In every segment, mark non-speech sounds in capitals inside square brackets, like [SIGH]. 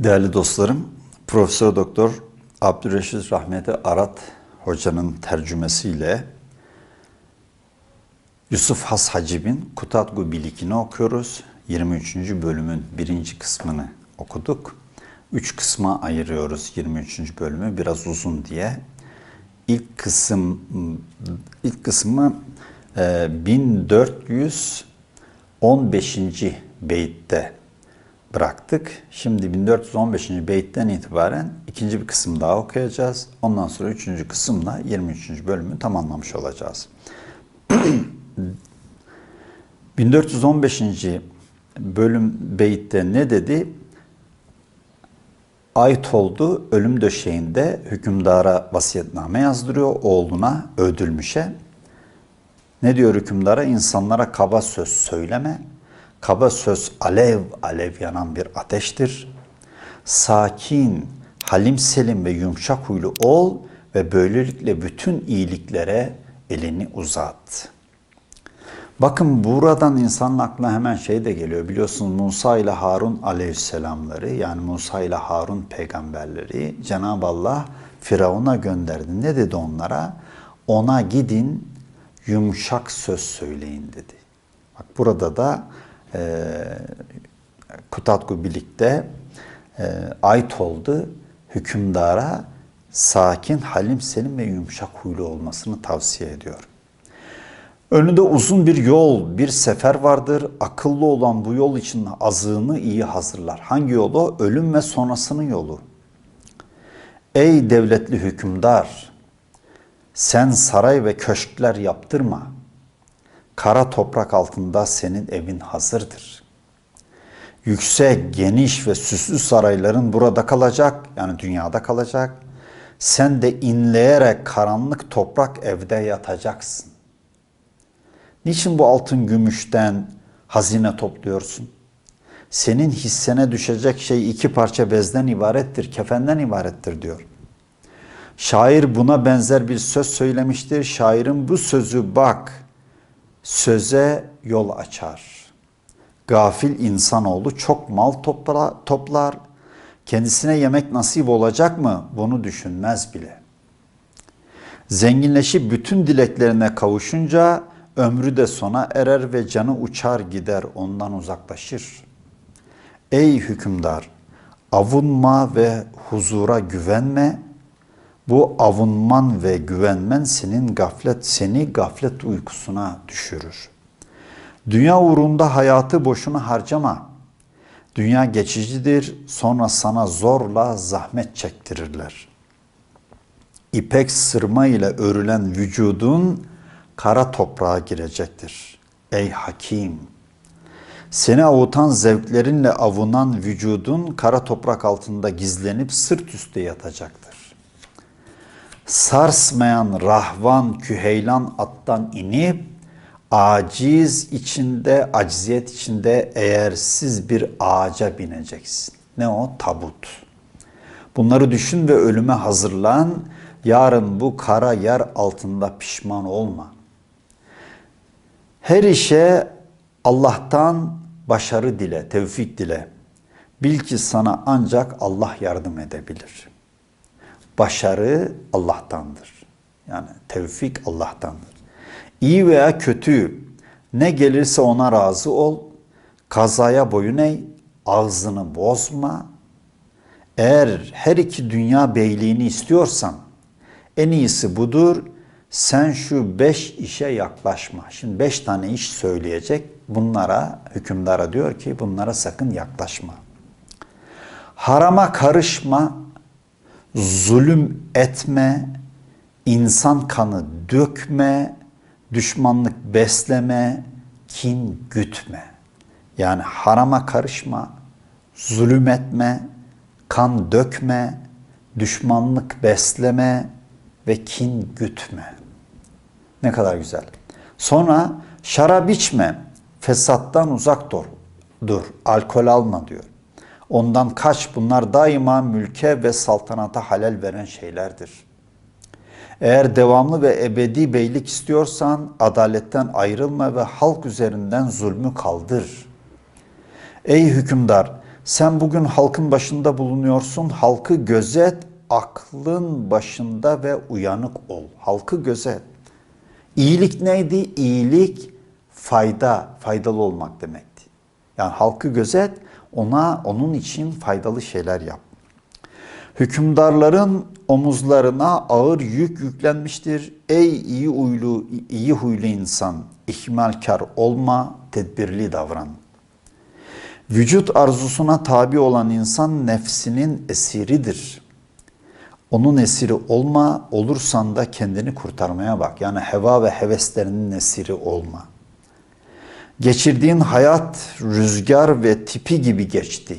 Değerli dostlarım, Profesör Doktor Abdülreşit Rahmeti Arat hocanın tercümesiyle Yusuf Has Hacib'in Kutatgu Bilikini okuyoruz. 23. bölümün birinci kısmını okuduk. Üç kısma ayırıyoruz 23. bölümü biraz uzun diye. İlk kısım ilk kısmı e, 1415. beytte bıraktık. Şimdi 1415. beytten itibaren ikinci bir kısım daha okuyacağız. Ondan sonra üçüncü kısımla 23. bölümü tamamlamış olacağız. [CLEARS THROAT] 1415. bölüm beytte ne dedi? Ait oldu ölüm döşeğinde hükümdara vasiyetname yazdırıyor oğluna öldürmüşe. Ne diyor hükümdara? İnsanlara kaba söz söyleme. Kaba söz alev alev yanan bir ateştir. Sakin, halim selim ve yumuşak huylu ol ve böylelikle bütün iyiliklere elini uzat. Bakın buradan insanın aklına hemen şey de geliyor. Biliyorsunuz Musa ile Harun aleyhisselamları yani Musa ile Harun peygamberleri Cenab-ı Allah Firavun'a gönderdi. Ne dedi onlara? Ona gidin yumuşak söz söyleyin dedi. Bak burada da Kutatku birlikte e, ait oldu hükümdara sakin, halim, selim ve yumuşak huylu olmasını tavsiye ediyor. Önünde uzun bir yol, bir sefer vardır. Akıllı olan bu yol için azığını iyi hazırlar. Hangi yolu? Ölüm ve sonrasının yolu. Ey devletli hükümdar! Sen saray ve köşkler yaptırma. Kara toprak altında senin evin hazırdır. Yüksek, geniş ve süslü sarayların burada kalacak, yani dünyada kalacak. Sen de inleyerek karanlık toprak evde yatacaksın. Niçin bu altın gümüşten hazine topluyorsun? Senin hissene düşecek şey iki parça bezden ibarettir, kefenden ibarettir diyor. Şair buna benzer bir söz söylemiştir. Şairin bu sözü bak, söze yol açar. Gafil insanoğlu çok mal topla, toplar, kendisine yemek nasip olacak mı bunu düşünmez bile. Zenginleşip bütün dileklerine kavuşunca ömrü de sona erer ve canı uçar gider ondan uzaklaşır. Ey hükümdar avunma ve huzura güvenme. Bu avunman ve güvenmen senin gaflet seni gaflet uykusuna düşürür. Dünya uğrunda hayatı boşuna harcama. Dünya geçicidir, sonra sana zorla zahmet çektirirler. İpek sırma ile örülen vücudun kara toprağa girecektir. Ey hakim! Seni avutan zevklerinle avunan vücudun kara toprak altında gizlenip sırt üstte yatacaktır. Sarsmayan rahvan küheylan attan inip aciz içinde, acziyet içinde eğersiz bir ağaca bineceksin. Ne o? Tabut. Bunları düşün ve ölüme hazırlan. Yarın bu kara yer altında pişman olma.'' Her işe Allah'tan başarı dile, tevfik dile. Bil ki sana ancak Allah yardım edebilir. Başarı Allah'tandır. Yani tevfik Allah'tandır. İyi veya kötü ne gelirse ona razı ol. Kazaya boyun eğ, ağzını bozma. Eğer her iki dünya beyliğini istiyorsan en iyisi budur sen şu beş işe yaklaşma. Şimdi beş tane iş söyleyecek. Bunlara, hükümdara diyor ki bunlara sakın yaklaşma. Harama karışma, zulüm etme, insan kanı dökme, düşmanlık besleme, kin gütme. Yani harama karışma, zulüm etme, kan dökme, düşmanlık besleme ve kin gütme. Ne kadar güzel. Sonra şarap içme, fesattan uzak dur. Dur, alkol alma diyor. Ondan kaç bunlar daima mülke ve saltanata halel veren şeylerdir. Eğer devamlı ve ebedi beylik istiyorsan adaletten ayrılma ve halk üzerinden zulmü kaldır. Ey hükümdar Sen bugün halkın başında bulunuyorsun. Halkı gözet, aklın başında ve uyanık ol. Halkı gözet. İyilik neydi? İyilik fayda, faydalı olmak demekti. Yani halkı gözet, ona onun için faydalı şeyler yap. Hükümdarların omuzlarına ağır yük yüklenmiştir. Ey iyi huylu, iyi huylu insan, ihmalkar olma, tedbirli davran. Vücut arzusuna tabi olan insan nefsinin esiridir. Onun esiri olma, olursan da kendini kurtarmaya bak. Yani heva ve heveslerinin esiri olma. Geçirdiğin hayat rüzgar ve tipi gibi geçti.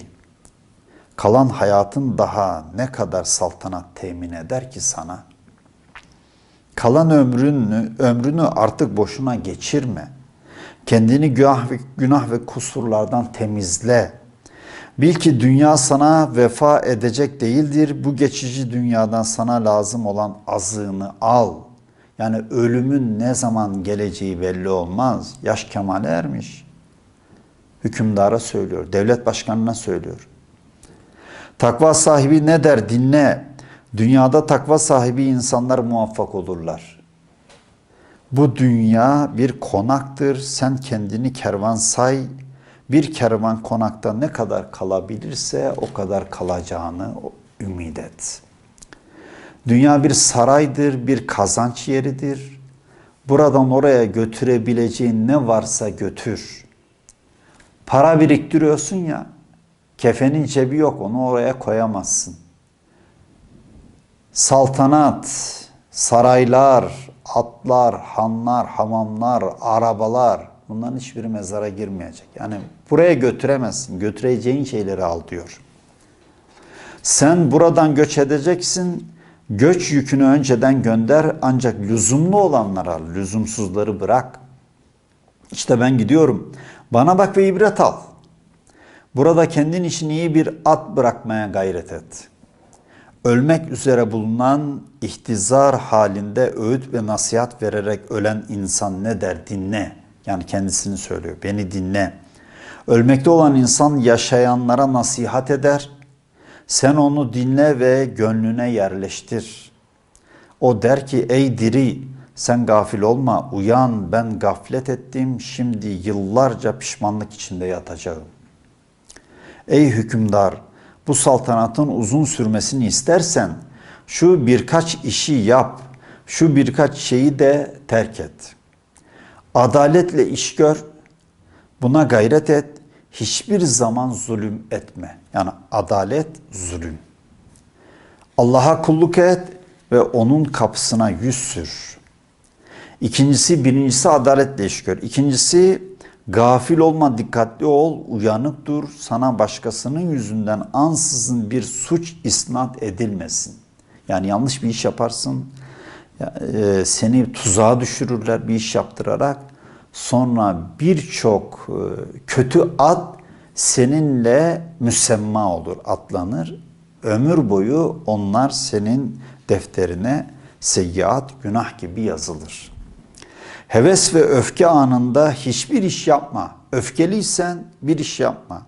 Kalan hayatın daha ne kadar saltanat temin eder ki sana? Kalan ömrünü, ömrünü artık boşuna geçirme. Kendini günah ve, günah ve kusurlardan temizle. Bil ki dünya sana vefa edecek değildir. Bu geçici dünyadan sana lazım olan azığını al. Yani ölümün ne zaman geleceği belli olmaz. Yaş kemale ermiş. Hükümdara söylüyor, devlet başkanına söylüyor. Takva sahibi ne der dinle. Dünyada takva sahibi insanlar muvaffak olurlar. Bu dünya bir konaktır. Sen kendini kervan say. Bir kervan konakta ne kadar kalabilirse o kadar kalacağını ümit et. Dünya bir saraydır, bir kazanç yeridir. Buradan oraya götürebileceğin ne varsa götür. Para biriktiriyorsun ya, kefenin cebi yok, onu oraya koyamazsın. Saltanat, saraylar, atlar, hanlar, hamamlar, arabalar bunların hiçbiri mezara girmeyecek. Yani buraya götüremezsin. Götüreceğin şeyleri al diyor. Sen buradan göç edeceksin. Göç yükünü önceden gönder ancak lüzumlu olanları al. Lüzumsuzları bırak. İşte ben gidiyorum. Bana bak ve ibret al. Burada kendin için iyi bir at bırakmaya gayret et. Ölmek üzere bulunan ihtizar halinde öğüt ve nasihat vererek ölen insan ne der dinle. Yani kendisini söylüyor. Beni dinle. Ölmekte olan insan yaşayanlara nasihat eder. Sen onu dinle ve gönlüne yerleştir. O der ki ey diri sen gafil olma uyan ben gaflet ettim şimdi yıllarca pişmanlık içinde yatacağım. Ey hükümdar bu saltanatın uzun sürmesini istersen şu birkaç işi yap, şu birkaç şeyi de terk et. Adaletle iş gör, buna gayret et, hiçbir zaman zulüm etme. Yani adalet zulüm. Allah'a kulluk et ve onun kapısına yüz sür. İkincisi, birincisi adaletle iş gör. İkincisi Gafil olma, dikkatli ol, uyanık dur. Sana başkasının yüzünden ansızın bir suç isnat edilmesin. Yani yanlış bir iş yaparsın, e, seni tuzağa düşürürler bir iş yaptırarak. Sonra birçok e, kötü ad seninle müsemma olur, atlanır. Ömür boyu onlar senin defterine seyyiat, günah gibi yazılır. Heves ve öfke anında hiçbir iş yapma. Öfkeliysen bir iş yapma.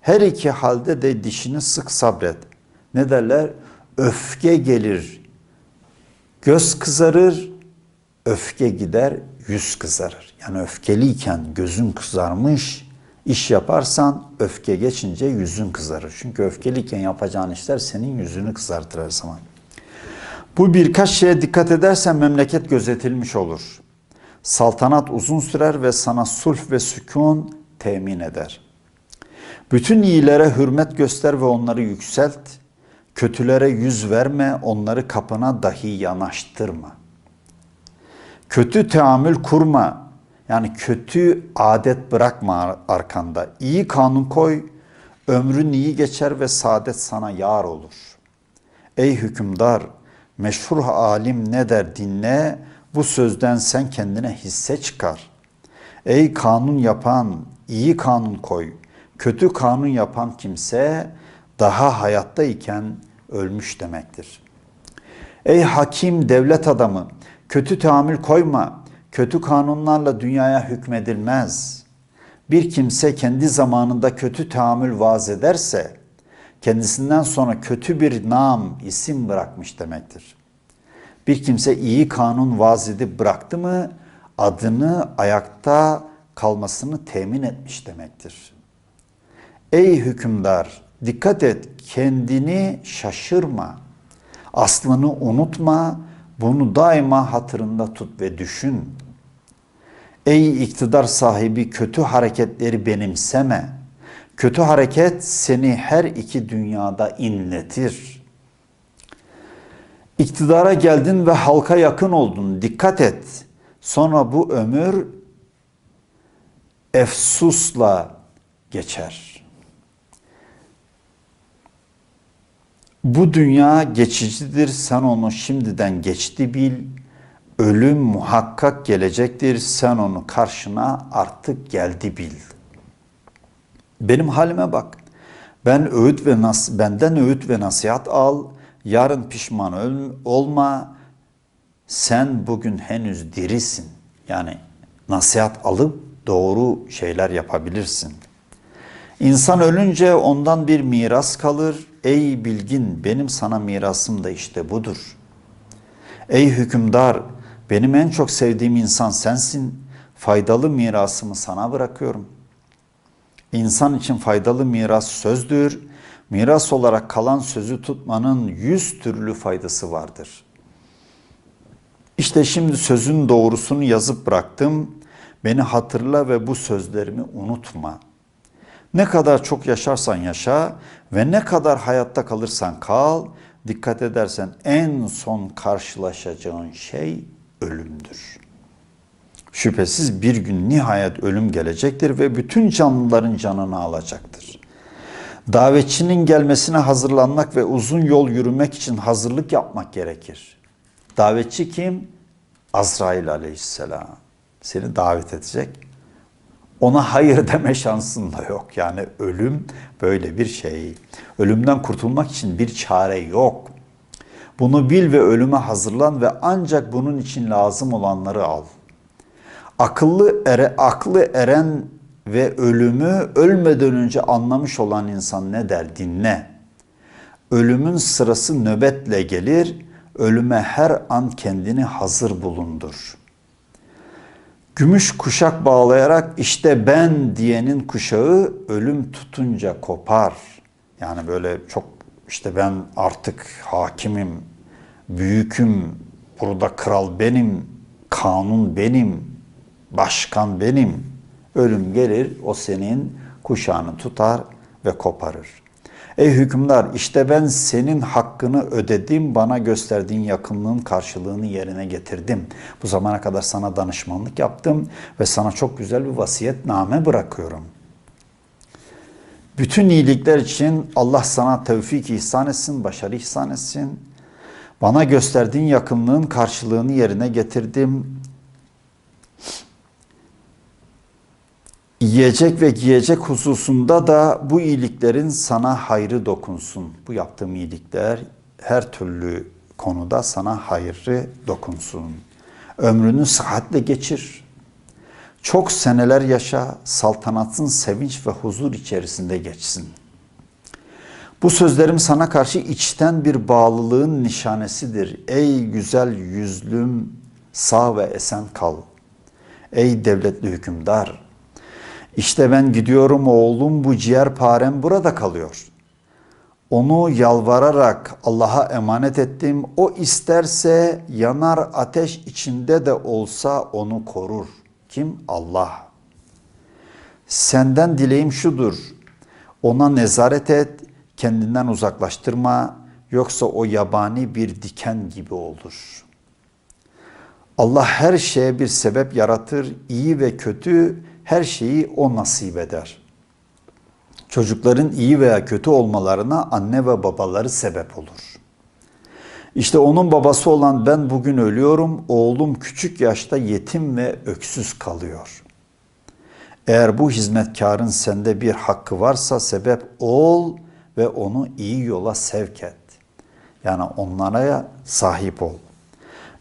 Her iki halde de dişini sık sabret. Ne derler? Öfke gelir, göz kızarır, öfke gider, yüz kızarır. Yani öfkeliyken gözün kızarmış, iş yaparsan öfke geçince yüzün kızarır. Çünkü öfkeliyken yapacağın işler senin yüzünü kızartır her zaman. Bu birkaç şeye dikkat edersen memleket gözetilmiş olur. Saltanat uzun sürer ve sana sulh ve sükun temin eder. Bütün iyilere hürmet göster ve onları yükselt. Kötülere yüz verme, onları kapına dahi yanaştırma. Kötü teamül kurma, yani kötü adet bırakma arkanda. İyi kanun koy, ömrün iyi geçer ve saadet sana yar olur. Ey hükümdar, meşhur alim ne der dinle, bu sözden sen kendine hisse çıkar. Ey kanun yapan, iyi kanun koy. Kötü kanun yapan kimse daha hayattayken ölmüş demektir. Ey hakim devlet adamı, kötü tahammül koyma. Kötü kanunlarla dünyaya hükmedilmez. Bir kimse kendi zamanında kötü tahammül vaaz ederse kendisinden sonra kötü bir nam, isim bırakmış demektir. Bir kimse iyi kanun vaaz edip bıraktı mı adını ayakta kalmasını temin etmiş demektir. Ey hükümdar dikkat et kendini şaşırma. Aslını unutma. Bunu daima hatırında tut ve düşün. Ey iktidar sahibi kötü hareketleri benimseme. Kötü hareket seni her iki dünyada inletir. İktidara geldin ve halka yakın oldun. Dikkat et. Sonra bu ömür efsusla geçer. Bu dünya geçicidir. Sen onu şimdiden geçti bil. Ölüm muhakkak gelecektir. Sen onu karşına artık geldi bil. Benim halime bak. Ben öğüt ve nas benden öğüt ve nasihat al. Yarın pişman olma. Sen bugün henüz dirisin. Yani nasihat alıp doğru şeyler yapabilirsin. İnsan ölünce ondan bir miras kalır. Ey bilgin benim sana mirasım da işte budur. Ey hükümdar benim en çok sevdiğim insan sensin. Faydalı mirasımı sana bırakıyorum. İnsan için faydalı miras sözdür. Miras olarak kalan sözü tutmanın yüz türlü faydası vardır. İşte şimdi sözün doğrusunu yazıp bıraktım. Beni hatırla ve bu sözlerimi unutma. Ne kadar çok yaşarsan yaşa ve ne kadar hayatta kalırsan kal, dikkat edersen en son karşılaşacağın şey ölümdür. Şüphesiz bir gün nihayet ölüm gelecektir ve bütün canlıların canını alacaktır. Davetçinin gelmesine hazırlanmak ve uzun yol yürümek için hazırlık yapmak gerekir. Davetçi kim? Azrail aleyhisselam. Seni davet edecek. Ona hayır [LAUGHS] deme şansın da yok. Yani ölüm böyle bir şey. Ölümden kurtulmak için bir çare yok. Bunu bil ve ölüme hazırlan ve ancak bunun için lazım olanları al. Akıllı ere, aklı eren ve ölümü ölmeden önce anlamış olan insan ne der dinle. Ölümün sırası nöbetle gelir, ölüme her an kendini hazır bulundur. Gümüş kuşak bağlayarak işte ben diyenin kuşağı ölüm tutunca kopar. Yani böyle çok işte ben artık hakimim, büyüküm, burada kral benim, kanun benim, başkan benim. Ölüm gelir, o senin kuşağını tutar ve koparır. Ey hükümdar işte ben senin hakkını ödedim, bana gösterdiğin yakınlığın karşılığını yerine getirdim. Bu zamana kadar sana danışmanlık yaptım ve sana çok güzel bir vasiyetname bırakıyorum. Bütün iyilikler için Allah sana tevfik ihsan etsin, başarı ihsan etsin. Bana gösterdiğin yakınlığın karşılığını yerine getirdim. Yiyecek ve giyecek hususunda da bu iyiliklerin sana hayrı dokunsun. Bu yaptığım iyilikler her türlü konuda sana hayrı dokunsun. Ömrünü sıhhatle geçir. Çok seneler yaşa, saltanatın sevinç ve huzur içerisinde geçsin. Bu sözlerim sana karşı içten bir bağlılığın nişanesidir. Ey güzel yüzlüm, sağ ve esen kal. Ey devletli hükümdar, işte ben gidiyorum oğlum bu ciğerparem burada kalıyor. Onu yalvararak Allah'a emanet ettim. O isterse yanar ateş içinde de olsa onu korur. Kim? Allah. Senden dileğim şudur. Ona nezaret et, kendinden uzaklaştırma. Yoksa o yabani bir diken gibi olur. Allah her şeye bir sebep yaratır. İyi ve kötü her şeyi o nasip eder. Çocukların iyi veya kötü olmalarına anne ve babaları sebep olur. İşte onun babası olan ben bugün ölüyorum, oğlum küçük yaşta yetim ve öksüz kalıyor. Eğer bu hizmetkarın sende bir hakkı varsa sebep ol ve onu iyi yola sevk et. Yani onlara sahip ol.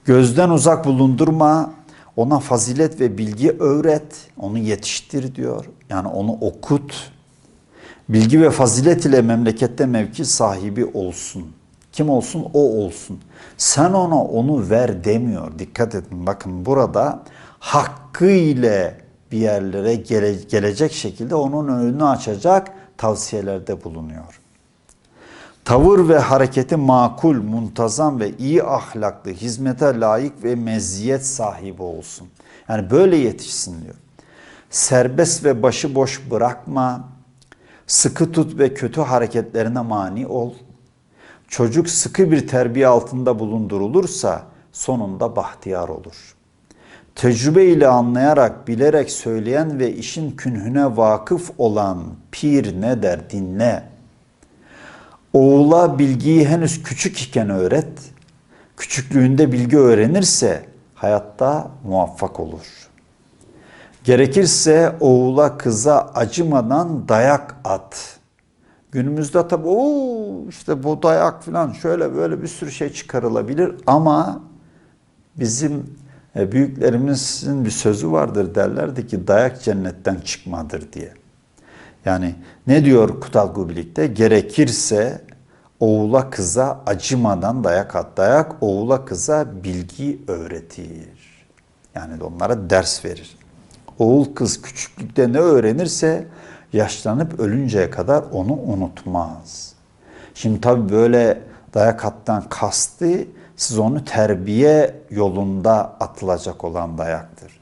Gözden uzak bulundurma, ona fazilet ve bilgi öğret, onu yetiştir diyor. Yani onu okut. Bilgi ve fazilet ile memlekette mevki sahibi olsun. Kim olsun? O olsun. Sen ona onu ver demiyor. Dikkat edin. Bakın burada hakkı ile bir yerlere gele- gelecek şekilde onun önünü açacak tavsiyelerde bulunuyor. Tavır ve hareketi makul, muntazam ve iyi ahlaklı, hizmete layık ve meziyet sahibi olsun. Yani böyle yetişsin diyor. Serbest ve başıboş bırakma, sıkı tut ve kötü hareketlerine mani ol. Çocuk sıkı bir terbiye altında bulundurulursa sonunda bahtiyar olur. Tecrübe ile anlayarak, bilerek söyleyen ve işin künhüne vakıf olan pir ne der dinle. Oğula bilgiyi henüz küçük iken öğret. Küçüklüğünde bilgi öğrenirse hayatta muvaffak olur. Gerekirse oğula kıza acımadan dayak at. Günümüzde tabii o işte bu dayak falan şöyle böyle bir sürü şey çıkarılabilir ama bizim e, büyüklerimizin bir sözü vardır derlerdi ki dayak cennetten çıkmadır diye. Yani ne diyor Kutal Gubilik'te? Gerekirse oğula kıza acımadan dayak at. Dayak oğula kıza bilgi öğretir. Yani onlara ders verir. Oğul kız küçüklükte ne öğrenirse yaşlanıp ölünceye kadar onu unutmaz. Şimdi tabii böyle dayak attan kastı siz onu terbiye yolunda atılacak olan dayaktır.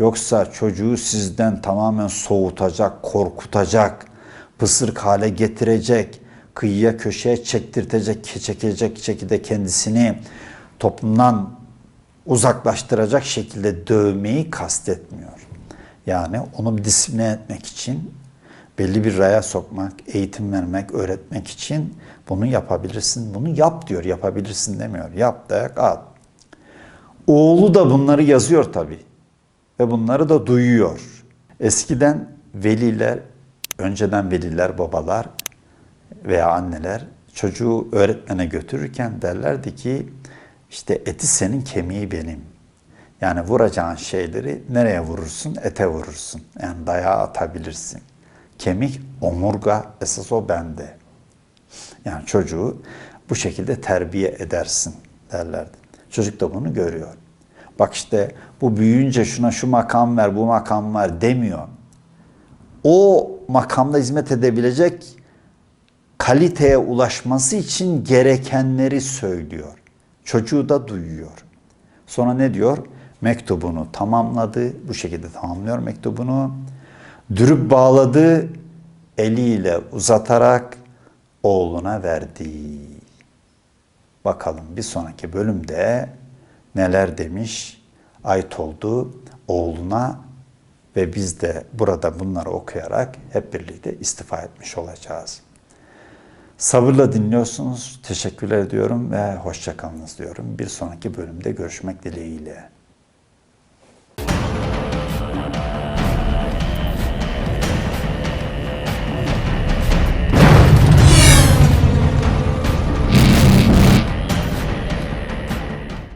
Yoksa çocuğu sizden tamamen soğutacak, korkutacak, pısırık hale getirecek, kıyıya köşeye çektirtecek, çekecek şekilde kendisini toplumdan uzaklaştıracak şekilde dövmeyi kastetmiyor. Yani onu disipline etmek için belli bir raya sokmak, eğitim vermek, öğretmek için bunu yapabilirsin. Bunu yap diyor, yapabilirsin demiyor. Yap dayak at. Oğlu da bunları yazıyor tabii. Ve bunları da duyuyor. Eskiden veliler, önceden veliler, babalar veya anneler çocuğu öğretmene götürürken derlerdi ki işte eti senin kemiği benim. Yani vuracağın şeyleri nereye vurursun? Ete vurursun. Yani dayağı atabilirsin. Kemik, omurga esas o bende. Yani çocuğu bu şekilde terbiye edersin derlerdi. Çocuk da bunu görüyor. Bak işte bu büyüyünce şuna şu makam ver, bu makam ver demiyor. O makamda hizmet edebilecek kaliteye ulaşması için gerekenleri söylüyor. Çocuğu da duyuyor. Sonra ne diyor? Mektubunu tamamladı. Bu şekilde tamamlıyor mektubunu. Dürüp bağladı. Eliyle uzatarak oğluna verdi. Bakalım bir sonraki bölümde neler demiş ait oldu oğluna ve biz de burada bunları okuyarak hep birlikte istifa etmiş olacağız. Sabırla dinliyorsunuz. Teşekkürler ediyorum ve hoşçakalınız diyorum. Bir sonraki bölümde görüşmek dileğiyle.